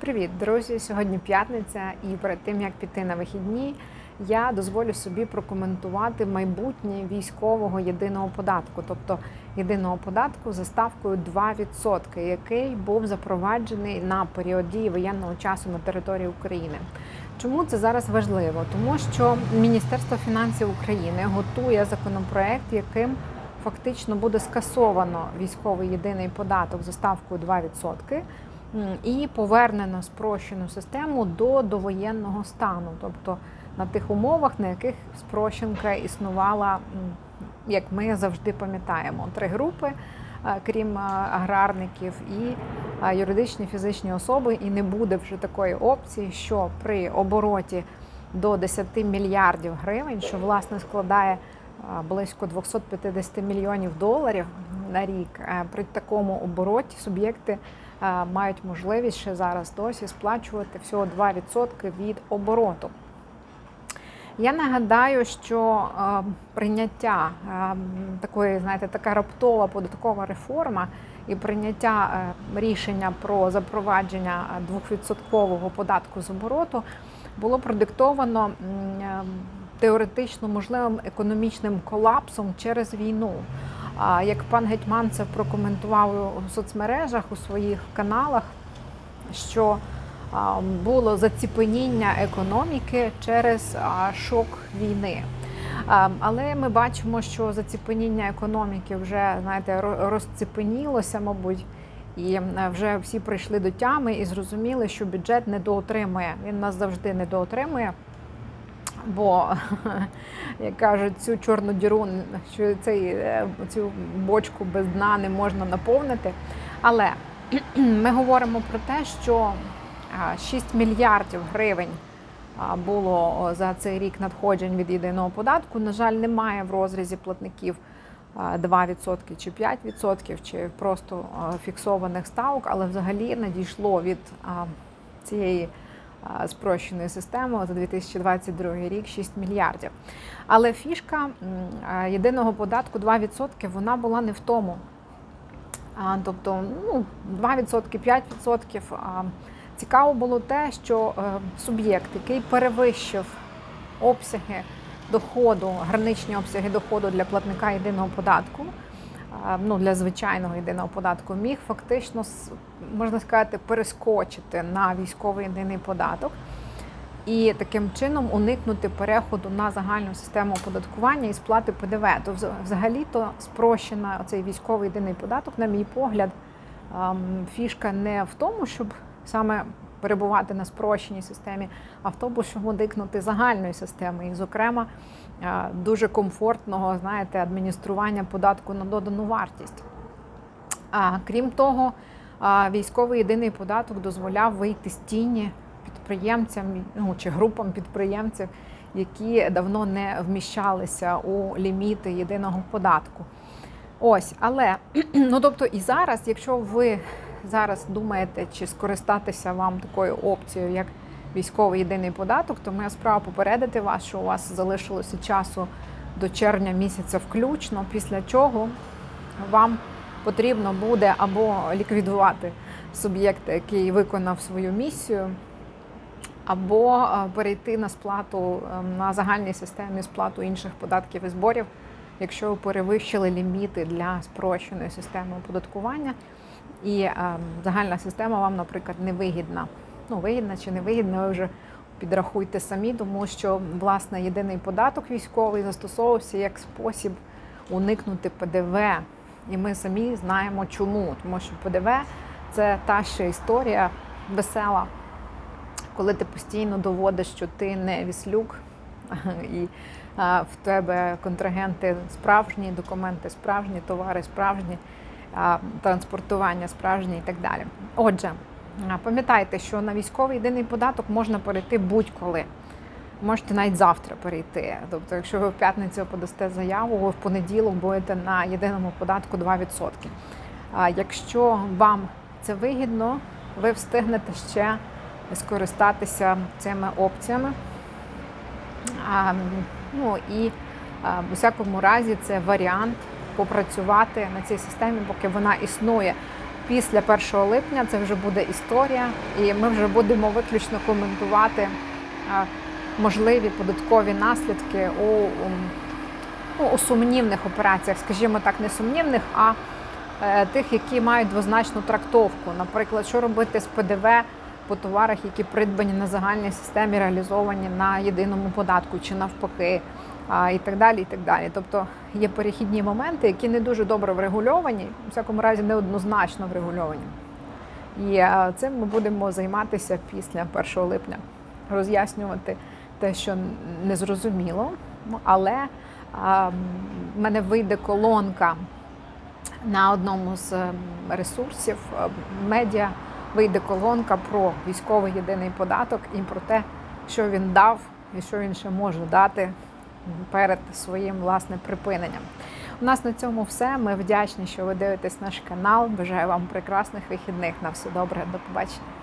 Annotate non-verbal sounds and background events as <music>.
Привіт, друзі! Сьогодні п'ятниця, і перед тим як піти на вихідні, я дозволю собі прокоментувати майбутнє військового єдиного податку, тобто єдиного податку за ставкою 2%, який був запроваджений на період дії воєнного часу на території України. Чому це зараз важливо? Тому що Міністерство фінансів України готує законопроект, яким фактично буде скасовано військовий єдиний податок за ставкою 2%. І повернено спрощену систему до довоєнного стану, тобто на тих умовах, на яких спрощенка існувала, як ми завжди пам'ятаємо, три групи, крім аграрників, і юридичні фізичні особи. І не буде вже такої опції, що при обороті до 10 мільярдів гривень, що власне складає близько 250 мільйонів доларів на рік, при такому обороті суб'єкти мають можливість ще зараз досі сплачувати всього 2% від обороту. Я нагадаю, що прийняття такої, знаєте, така раптова податкова реформа і прийняття рішення про запровадження 2% податку з обороту було продиктовано теоретично можливим економічним колапсом через війну. Як пан Гетьман це прокоментував у соцмережах у своїх каналах, що було заціпеніння економіки через шок війни. Але ми бачимо, що заціпеніння економіки вже знаєте, розціпенілося, мабуть, і вже всі прийшли до тями і зрозуміли, що бюджет недоотримує. Він нас завжди недоотримує. Бо, <laughs> як кажуть, цю чорну діру, що цей, е, цю бочку без дна не можна наповнити. Але <clears throat> ми говоримо про те, що 6 мільярдів гривень було за цей рік надходжень від єдиного податку. На жаль, немає в розрізі платників 2% чи 5%, чи просто фіксованих ставок, але взагалі надійшло від цієї спрощеної системи за 2022 рік 6 мільярдів. Але фішка єдиного податку 2% вона була не в тому. Тобто ну, 2%, 5%. Цікаво було те, що е, суб'єкт, який перевищив обсяги доходу, граничні обсяги доходу для платника єдиного податку ну, для звичайного єдиного податку міг фактично можна сказати перескочити на військовий єдиний податок і таким чином уникнути переходу на загальну систему оподаткування і сплати ПДВ. То взагалі-то спрощена цей військовий єдиний податок, на мій погляд, фішка не в тому, щоб саме перебувати на спрощеній системі, а в тому, щоб уникнути загальної системи, і, зокрема, дуже комфортного, знаєте, адміністрування податку на додану вартість. А крім того, військовий єдиний податок дозволяв вийти з тіні підприємцям ну, чи групам підприємців, які давно не вміщалися у ліміти єдиного податку. Ось, але <clears throat> ну тобто і зараз, якщо ви зараз думаєте, чи скористатися вам такою опцією, як військовий єдиний податок, то моя справа попередити вас, що у вас залишилося часу до червня місяця включно, після чого вам потрібно буде або ліквідувати суб'єкт, який виконав свою місію, або е, перейти на сплату ем, на загальній системі сплату інших податків і зборів, якщо ви перевищили ліміти для спрощеної системи оподаткування. І е, загальна система вам, наприклад, не вигідна. Ну, вигідна чи не вигідна, ви вже підрахуйте самі, тому що власне єдиний податок військовий застосовувався як спосіб уникнути ПДВ. І ми самі знаємо чому. Тому що ПДВ це та ще історія весела, коли ти постійно доводиш, що ти не віслюк, <laughs> і в тебе контрагенти справжні, документи справжні, товари справжні транспортування справжнє і так далі. Отже, пам'ятайте, що на військовий єдиний податок можна перейти будь-коли. Можете навіть завтра перейти. Тобто, якщо ви в п'ятницю подасте заяву, ви в понеділок будете на єдиному податку 2%. А якщо вам це вигідно, ви встигнете ще скористатися цими опціями. А, ну і а, в усякому разі це варіант попрацювати на цій системі, поки вона існує. Після 1 липня це вже буде історія, і ми вже будемо виключно коментувати е, можливі податкові наслідки у, у, ну, у сумнівних операціях, скажімо так, не сумнівних, а е, тих, які мають двозначну трактовку. Наприклад, що робити з ПДВ по товарах, які придбані на загальній системі, реалізовані на єдиному податку чи навпаки, і так далі. і так далі. Тобто є перехідні моменти, які не дуже добре врегульовані, у всякому разі неоднозначно врегульовані. І е, цим ми будемо займатися після 1 липня, роз'яснювати те, що не зрозуміло, але в мене вийде колонка на одному з ресурсів е, медіа. Вийде колонка про військовий єдиний податок і про те, що він дав і що він ще може дати перед своїм власне припиненням. У нас на цьому все. Ми вдячні, що ви дивитесь наш канал. Бажаю вам прекрасних вихідних. На все добре, до побачення.